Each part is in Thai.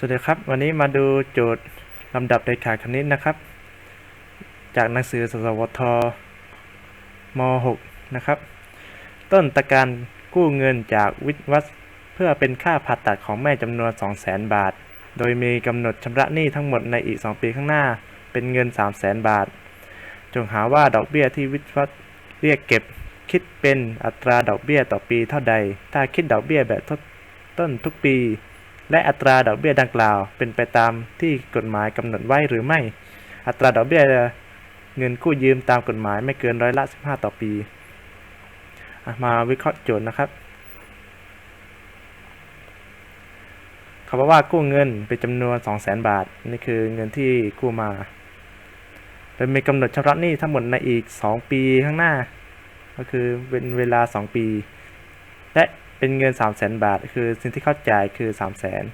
สวัสดีครับ วันนี้มาดูโจทย์ลำดับเด็กขาคณิตนะครับ จากหนังสือสสวทม .6 นะครับ ต้นตะการกู้เงินจากวิทย์วัดเพื่อเป็นค่าผ่าตัดของแม่จำนวน 200,000 บาท โดยมีกำหนดชำระหนี้ทั้งหมดในอีก 2 ปีข้างหน้า เป็นเงิน 300,000 บาท จงหาว่าดอกเบี้ยที่วิทย์วัดเรียกเก็บคิดเป็นอัตราดอกเบี้ยต่อปีเท่าใด ถ้าคิดดอกเบี้ยแบบต้นทุกปี และอัตราดอกเบี้ยดังกล่าว เป็นไปตามที่กฎหมายกำหนดไว้หรือไม่ อัตราดอกเบี้ยเงินกู้ยืมตามกฎหมายไม่เกินร้อยละ 15 ต่อปีมาวิเคราะห์โจทย์นะครับเขาบอกว่ากู้เงินเป็นจำนวน 200,000 บาท นี่คือเงินที่กู้มา โดยมีกำหนดชำระหนี้ทั้งหมดในอีก 2 ปีข้างหน้า ก็คือเป็นเวลา 2 ปี และ เป็นเงิน 3 0 0แสนบาท คือสิ่งที่เข้าจ่ายคือ 3 0 0แสน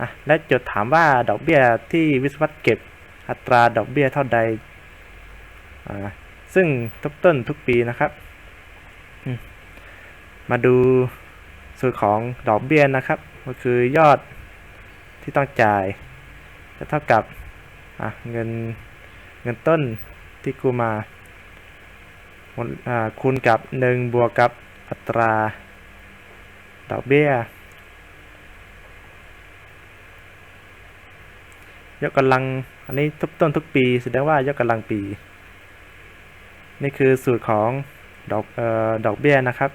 อะและโจทย์ถามว่าดอกเบี้ยที่วิศวกรเก็บอัตราดอกเบี้ยเท่าใดอ่าซึ่งทบต้นทุกปีนะครับ มาดูสูตรของดอกเบี้ยนะครับ ก็คือยอดที่ต้องจ่าย จะเท่ากับอะเงินเงินต้นที่กูมาอ่าคูณกับ 1 บวกกับอัตรา ดอกเบี้ยยกกำลัง อันนี้ทุบต้นทุกปี แสดงว่ายกกำลังปี นี่คือสูตรของดอกเอ่อดอกเบี้ยนะครับ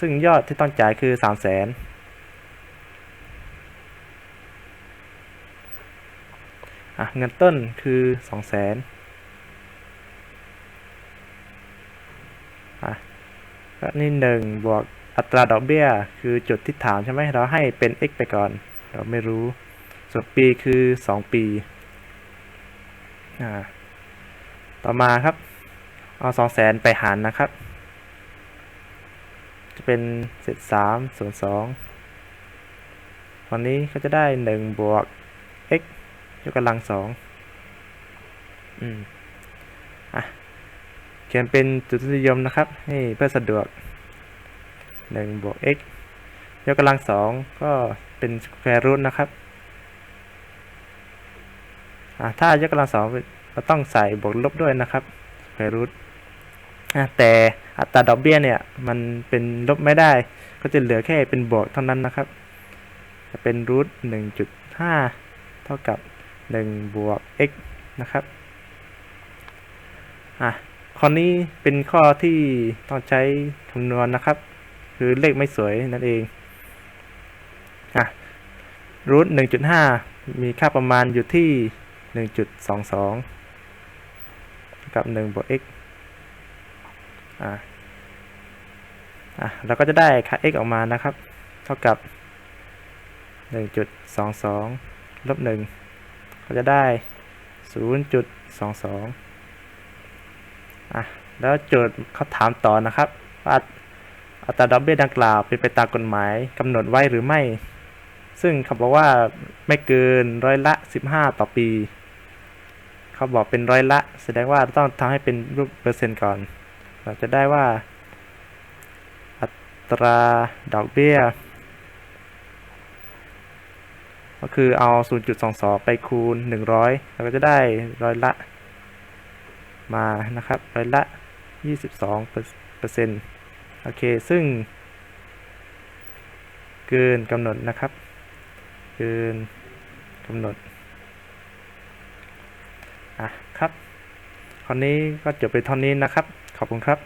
ซึ่งยอดที่ต้องจ่ายคือ3 0 0แสนเงินต้นคือ2 0 0แสนอะก็นี่หนึ่งบวก อัตราดอกเบี้ยคือจุดที่ถามใช่ไหมเราให้เป็น x ไปก่อน เราไม่รู้ ส่วนปีคือ 2 ปีอ่าต่อมาครับ เอา 2 0 0แสนไปหารนะครับ จะเป็นเศษ3ส่วน2วันนี้ก็จะได้ 1 บวก x ยกกำลัง2อืม อะ เขียนเป็นจุดนิยมนะครับนี่เพื่อสะดวก 1บวก x ยกกำลังสองก็เป็นสแควร์รูทนะครับถ้ายกกำลังสองเราต้องใส่บวกลบด้วยนะครับสแควร์รูทแต่อัตราดอกเบี้ยเนี่ยมันเป็นลบไม่ได้ ก็จะเหลือแค่เป็นบวกเท่านั้นนะครับ จะเป็นรูทหนึ่งจุดห้าเท่ากับหนึ่งบวก x นะครับอะข้อนี้เป็นข้อที่ต้องใช้คำนวณนะครับ คือเลขไม่สวยนั่นเองอะรูทหนึ่งจุดห้ามีค่าประมาณอยู่ที่หนึ่งจุดสองสองกับหนึ่งบวก x อะอะเราก็จะได้ค่า x ออกมานะครับ เท่ากับหนึ่งจุดสองสองลบหนึ่งก็จะได้ศูนย์จุดสองสองอะแล้วโจทย์เขาถามต่อนะครับว่า อัตราดอกเบี้ยดังกล่าวเป็นไปตามกฎหมายกำหนดไว้หรือไม่ ซึ่งเขาบอกว่าไม่เกินร้อยละ 15 ต่อปี เขาบอกเป็นร้อยละ แสดงว่าต้องทำให้เป็นรูปเปอร์เซ็นต์ก่อน เราจะได้ว่า อัตราดอกเบี้ย ก็คือเอา 0.22 ไปคูณ 100 เราก็จะได้ร้อยละมานะครับร้อยละ 22เปอร์เซ็นต์ โอเค ซึ่ง เกินกำหนดนะครับ เกินกำหนด อะครับคราวนี้ก็จบไปเท่านี้นะครับ ขอบคุณครับ